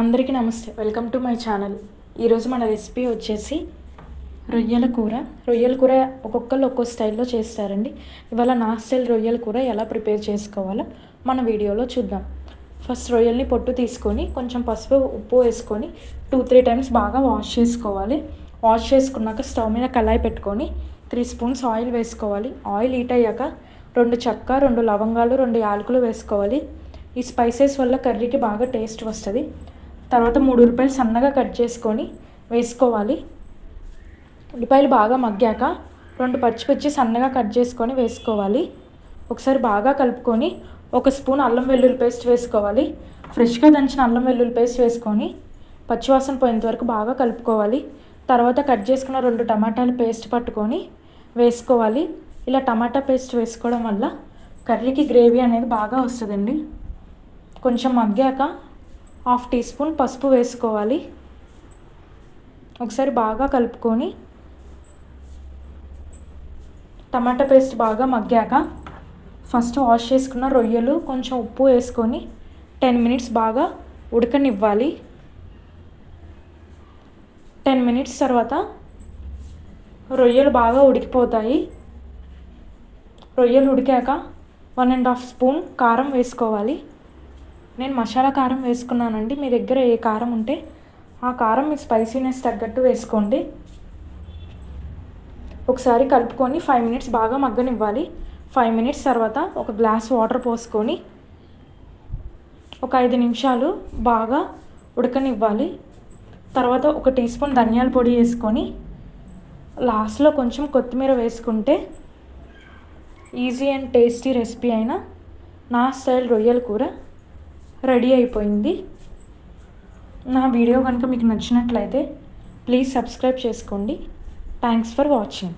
అందరికీ నమస్తే. Welcome to my channel. ఈరోజు మన రెసిపీ వచ్చేసి రొయ్యల కూర. రొయ్యల కూర ఒక్కొక్కరు ఒక్కో స్టైల్లో చేస్తారండి. ఇవాళ నా స్టైల్ రొయ్యల కూర ఎలా ప్రిపేర్ చేసుకోవాలో మన వీడియోలో చూద్దాం. ఫస్ట్ రొయ్యల్ని పొట్టు తీసుకొని కొంచెం పసుపు ఉప్పు వేసుకొని టూ త్రీ టైమ్స్ బాగా వాష్ చేసుకోవాలి. వాష్ చేసుకున్నాక స్టవ్ మీద కళాయి పెట్టుకొని త్రీ స్పూన్స్ ఆయిల్ వేసుకోవాలి. ఆయిల్ హీట్ అయ్యాక రెండు చెక్క రెండు లవంగాలు రెండు యాలకులు వేసుకోవాలి. ఈ స్పైసెస్ వల్ల కర్రీకి బాగా టేస్ట్ వస్తుంది. తర్వాత మూడు ఉల్లిపాయలు సన్నగా కట్ చేసుకొని వేసుకోవాలి. ఉల్లిపాయలు బాగా మగ్గాక రెండు పచ్చిమిర్చి సన్నగా కట్ చేసుకొని వేసుకోవాలి. ఒకసారి బాగా కలుపుకొని ఒక స్పూన్ అల్లం వెల్లుల్లి పేస్ట్ వేసుకోవాలి. ఫ్రెష్గా దంచిన అల్లం వెల్లుల్లి పేస్ట్ వేసుకొని పచ్చివాసన పోయేంత వరకు బాగా కలుపుకోవాలి. తర్వాత కట్ చేసుకున్న రెండు టమాటాలు పేస్ట్ పట్టుకొని వేసుకోవాలి. ఇలా టమాటా పేస్ట్ వేసుకోవడం వల్ల కర్రీకి గ్రేవీ అనేది బాగా వస్తుందండి. కొంచెం మగ్గాక హాఫ్ టీ స్పూన్ పసుపు వేసుకోవాలి. ఒకసారి బాగా కలుపుకొని టమాటా పేస్ట్ బాగా మగ్గాక ఫస్ట్ వాష్ చేసుకున్న రొయ్యలు కొంచెం ఉప్పు వేసుకొని టెన్ మినిట్స్ బాగా ఉడకనివ్వాలి. టెన్ మినిట్స్ తర్వాత రొయ్యలు బాగా ఉడికిపోతాయి. రొయ్యలు ఉడికాక వన్ అండ్ హాఫ్ స్పూన్ కారం వేసుకోవాలి. నేను మసాలా కారం వేసుకున్నానండి. మీ దగ్గర ఏ కారం ఉంటే ఆ కారం మీ స్పైసీనెస్ తగ్గట్టు వేసుకోండి. ఒకసారి కలుపుకొని ఫైవ్ మినిట్స్ బాగా మగ్గనివ్వాలి. ఫైవ్ మినిట్స్ తర్వాత ఒక గ్లాస్ వాటర్ పోసుకొని ఒక ఐదు నిమిషాలు బాగా ఉడకనివ్వాలి. తర్వాత ఒక టీ స్పూన్ ధనియాల పొడి వేసుకొని లాస్ట్లో కొంచెం కొత్తిమీర వేసుకుంటే ఈజీ అండ్ టేస్టీ రెసిపీ అయిన నా స్టైల్ రొయ్యల కూర రెడీ అయిపోయింది. నా వీడియో కనుక మీకు నచ్చినట్లయితే ప్లీజ్ సబ్స్క్రైబ్ చేసుకోండి. Thanks for watching